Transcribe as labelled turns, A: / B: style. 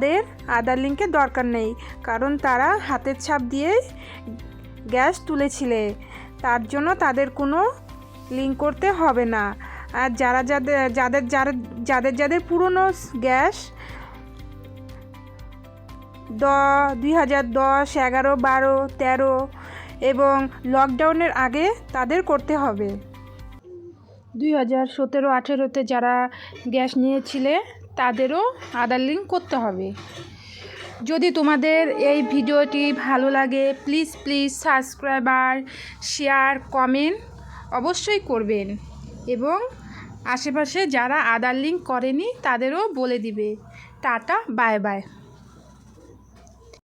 A: তাদের আধার লিঙ্কের দরকার নেই, কারণ তারা হাতের ছাপ দিয়ে গ্যাস তুলেছিলে। তার জন্য তাদের কোনো লিঙ্ক করতে হবে না। আর যারা যাদের যাদের, যারা, যাদের যাদের পুরনো গ্যাস দ, দুই হাজার দশ, এগারো, বারো, তেরো এবং লকডাউনের আগে তাদের করতে হবে। দুই হাজার সতেরো আঠেরোতে যারা গ্যাস নিয়েছিলে তাদেরও আধার লিঙ্ক করতে হবে। যদি তোমাদের এই ভিডিওটি ভালো লাগে please please subscriber share comment অবশ্যই করবেন। এবং আশেপাশে যারা আধার লিঙ্ক করেনি, তাদেরও বলে দিবে। Tata bye bye